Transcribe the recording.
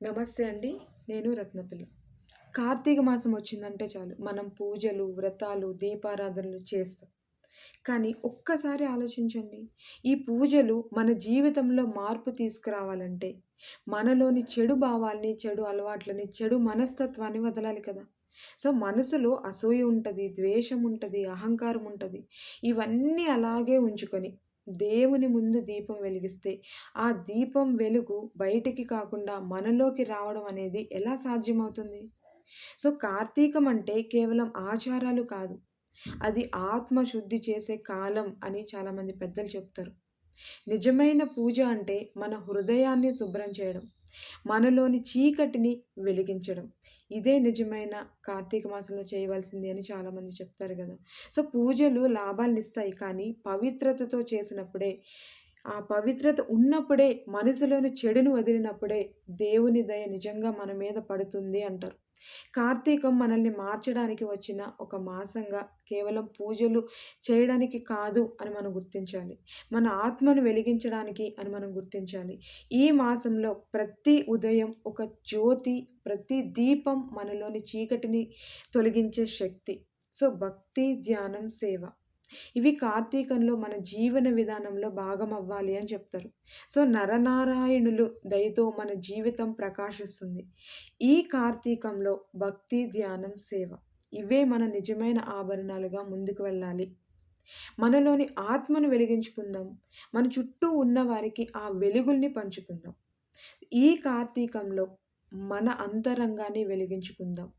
నమస్తే అండి. నేను రత్నపిల్ల. కార్తీక మాసం వచ్చిందంటే చాలు మనం పూజలు, వ్రతాలు, దీపారాధనలు చేస్తాం. కానీ ఒక్కసారి ఆలోచించండి. ఈ పూజలు మన జీవితంలో మార్పు తీసుకురావాలంటే మనలోని చెడు భావాల్ని, చెడు అలవాట్లని, చెడు మనస్తత్వాన్ని వదలాలి కదా! సో, మనసులో అసూయ ఉంటుంది ద్వేషం ఉంటుంది అహంకారం ఉంటుంది ఇవన్నీ అలాగే ఉంచుకొని దేవుని ముందు దీపం వెలిగిస్తే, ఆ దీపం వెలుగు బయటికి కాకుండా మనలోకి రావడం అనేది ఎలా సాధ్యమవుతుంది? సో, కార్తీకం అంటే కేవలం ఆచారాలు కాదు. అది ఆత్మ శుద్ధి చేసే కాలం అని చాలామంది పెద్దలు చెప్తారు. నిజమైన పూజ అంటే మన హృదయాన్ని శుభ్రం చేయడం. మనలోని చీకటిని వెలిగించడం. ఇదే నిజమైన కార్తీక మాసంలో చేయవలసింది అని చాలామంది చెప్తారు కదా సో, పూజలు లాభాలనిస్తాయి. కానీ పవిత్రతతో చేసినప్పుడే, ఆ పవిత్రత ఉన్నప్పుడే, మనసులోని చెడును వదిలినప్పుడే దేవుని దయ నిజంగా మన మీద పడుతుంది అంటారు. కార్తీకం మనల్ని మార్చడానికి వచ్చిన ఒక మాసంగా కేవలం పూజలు చేయడానికి కాదు అని మనం గుర్తించాలి. మన ఆత్మను వెలిగించడానికి అని మనం గుర్తించాలి. ఈ మాసంలో ప్రతి ఉదయం ఒక జ్యోతి, ప్రతి దీపం మనలోని చీకటిని తొలగించే శక్తి. సో, భక్తి, ధ్యానం, సేవ. ఇవి కార్తీకంలో మన జీవన విధానంలో భాగం అవ్వాలి అని చెప్తారు. సో, నరనారాయణులు దయతో మన జీవితం ప్రకాశిస్తుంది. ఈ కార్తీకంలో భక్తి, ధ్యానం, సేవ ఇవే మన నిజమైన ఆభరణాలుగా ముందుకు వెళ్ళాలి. మనలోని ఆత్మను వెలిగించుకుందాం. మన చుట్టూ ఉన్నవారికి ఆ వెలుగుల్ని పంచుకుందాం. ఈ కార్తీకంలో మన అంతరంగాన్ని వెలిగించుకుందాం.